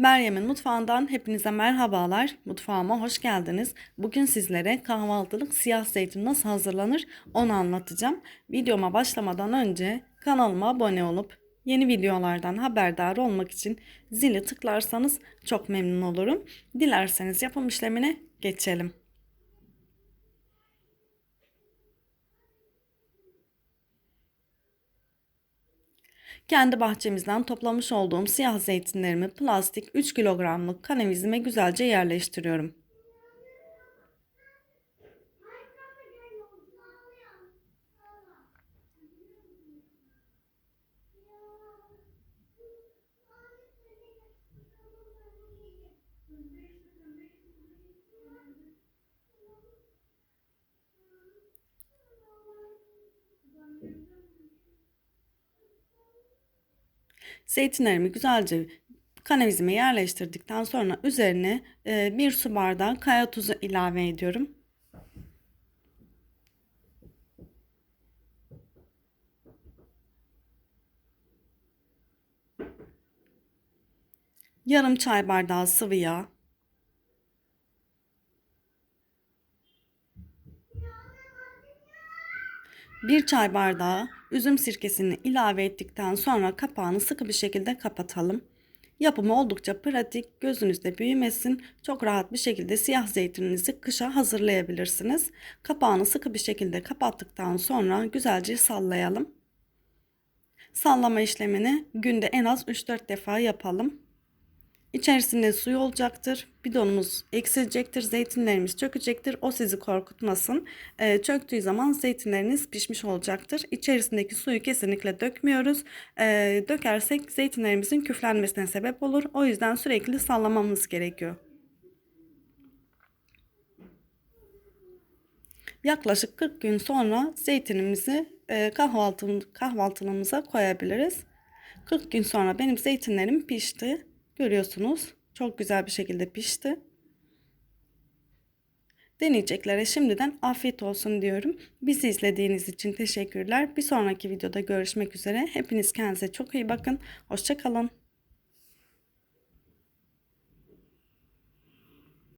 Meryem'in mutfağından hepinize merhabalar. Mutfağıma hoş geldiniz. Bugün sizlere kahvaltılık siyah zeytin nasıl hazırlanır onu anlatacağım. Videoma başlamadan önce kanalıma abone olup yeni videolardan haberdar olmak için zili tıklarsanız çok memnun olurum. Dilerseniz yapım işlemine geçelim. Kendi bahçemizden toplamış olduğum siyah zeytinlerimi plastik 3 kilogramlık kanevizime güzelce yerleştiriyorum. Zeytinlerimi güzelce kanevizime yerleştirdikten sonra üzerine e, bir su bardağı kaya tuzu ilave ediyorum. Yarım çay bardağı sıvı yağ. Bir çay bardağı üzüm sirkesini ilave ettikten sonra kapağını sıkı bir şekilde kapatalım. Yapımı oldukça pratik, gözünüzde büyümesin. Çok rahat bir şekilde siyah zeytininizi kışa hazırlayabilirsiniz. Kapağını sıkı bir şekilde kapattıktan sonra güzelce sallayalım. Sallama işlemini günde en az 3-4 defa yapalım. İçerisinde suyu olacaktır. Bidonumuz eksilecektir. Zeytinlerimiz çökecektir. O sizi korkutmasın. Ee, çöktüğü zaman zeytinleriniz pişmiş olacaktır. İçerisindeki suyu kesinlikle dökmüyoruz. Ee, dökersek zeytinlerimizin küflenmesine sebep olur. O yüzden sürekli sallamamız gerekiyor. Yaklaşık 40 gün sonra zeytinimizi e, kahvaltı, kahvaltılığımıza koyabiliriz. 40 gün sonra benim zeytinlerim pişti. Görüyorsunuz çok güzel bir şekilde pişti. Deneyeceklere şimdiden afiyet olsun diyorum. Bizi izlediğiniz için teşekkürler. Bir sonraki videoda görüşmek üzere. Hepiniz kendinize çok iyi bakın. Hoşçakalın.